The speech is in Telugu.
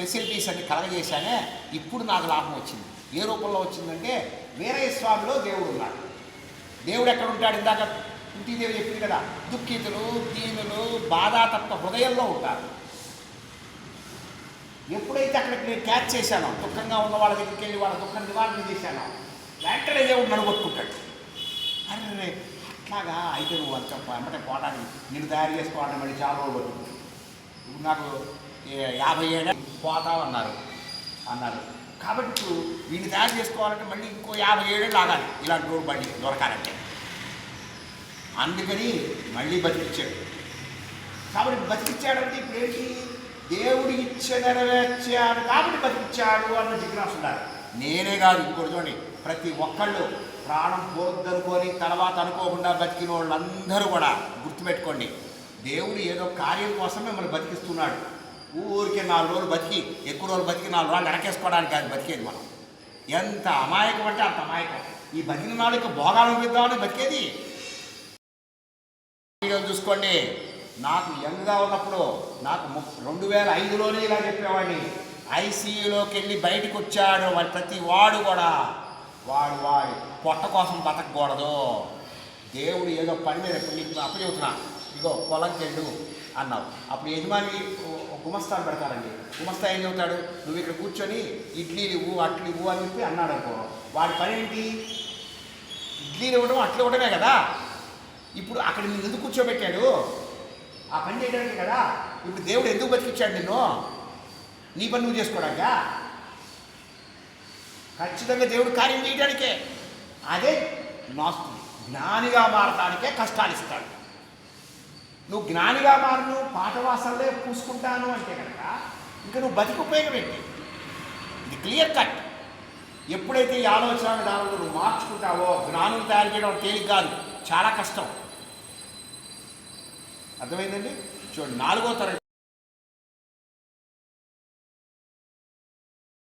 ఫెసిలిటీస్ అన్ని కలగజేశానే ఇప్పుడు నాకు లాభం వచ్చింది. ఏ రూపంలో వచ్చిందంటే వీరయ్య స్వామిలో దేవుడు ఉన్నాడు. దేవుడు ఎక్కడ ఉంటాడు? ఇందాక కుంతీదేవి చెప్పింది కదా దుఃఖితులు దీనులు బాధాతత్వ హృదయంలో ఉంటారు. ఎప్పుడైతే అక్కడికి నేను క్యాచ్ చేశానో దుఃఖంగా ఉన్న వాళ్ళ దగ్గరికి వెళ్ళి వాళ్ళ దుఃఖం నివారణ చేశానో వెంటనే దేవుడు నడగొట్టుకుంటాడు అరే అట్లాగా అయితే నువ్వు అంత వెంటనే పోవడానికి నేను తయారు చేసుకోవడం మళ్ళీ చాలా రోజులు నాకు యాభై ఏళ్ళ పోతామన్నారు అన్నారు. కాబట్టి ఇప్పుడు వీడిని తయారు చేసుకోవాలంటే మళ్ళీ ఇంకో యాభై ఏళ్ళు లాగాలి ఇలాంటి రోడ్డు బండి దొరకాలంటే. అందుకని మళ్ళీ బతికిచ్చాడు. కాబట్టి బతికిచ్చాడంటే ఇప్పుడు ఏంటి? దేవుడి ఇచ్చ నెరవేర్చాడు కాబట్టి బతికిచ్చాడు అన్న జిజ్ఞాస ఉండాలి. నేనే కాదు ఇంకోటి చూడండి. ప్రతి ఒక్కళ్ళు ప్రాణం పోద్దనుకొని తర్వాత అనుకోకుండా బతికిన వాళ్ళందరూ కూడా గుర్తుపెట్టుకోండి. దేవుడు ఏదో కార్యం కోసం మిమ్మల్ని బతికిస్తున్నాడు. ఊరికే నాలుగు రోజులు బతికి ఎక్కువ రోజులు బతికి నాలుగు రోజులు ఎడకేసుకోవడానికి కాదు బతికేది మనం. ఎంత అమాయకం అంటే అంత అమాయకం. ఈ బతికిన నాలుగు భోగాలు అనిపిద్దామని బతికేది. వీడియోలు చూసుకోండి నాకు యంగ్గా ఉన్నప్పుడు నాకు ము- రెండు వేల ఐదులోనే ఇలా చెప్పేవాడిని. ఐసీయూలోకి వెళ్ళి బయటకు వచ్చాడు వాడు ప్రతి వాడు కూడా. వాడు వాడి పొట్ట కోసం బతకకూడదు. దేవుడు ఏదో పని మీద ఇప్పుడు నీకు అప్పచెబుతున్నా. ఇగో పొలంకెళ్ళు అన్నావు. అప్పుడు యజమాని గుమస్తాను పెడతారండి. గుమస్తా ఏం చెబుతాడు? నువ్వు ఇక్కడ కూర్చొని ఇడ్లీలు ఇవ్వు అట్లు ఇవ్వు అని చెప్పి అన్నాడు అనుకో వాడి పని ఏంటి? ఇడ్లీలు ఇవ్వడం అట్లు ఇవ్వడమే కదా? ఇప్పుడు అక్కడ నిన్ను ఎందుకు కూర్చోబెట్టాడు? ఆ పని చేయడానికి కదా? ఇప్పుడు దేవుడు ఎందుకు బతికిచ్చాడు నిన్ను? నీ పని నువ్వు చేసుకోవడానికా? ఖచ్చితంగా దేవుడు కార్యం చేయడానికే. అదే నాస్తి జ్ఞానిగా మారటానికే కష్టాలు ఇస్తాడు. నువ్వు జ్ఞానిగా మారను పాఠవాసనలే పూసుకుంటాను అంటే కనుక ఇంకా నువ్వు బతికి ఉపయోగం ఇది క్లియర్ కట్ ఎప్పుడైతే ఈ ఆలోచన విధానంలో నువ్వు మార్చుకుంటావో జ్ఞానం తయారు చేయడం తేలిక కాదు. చాలా కష్టం. అర్థమైందండి? చూడండి నాలుగో తరగతి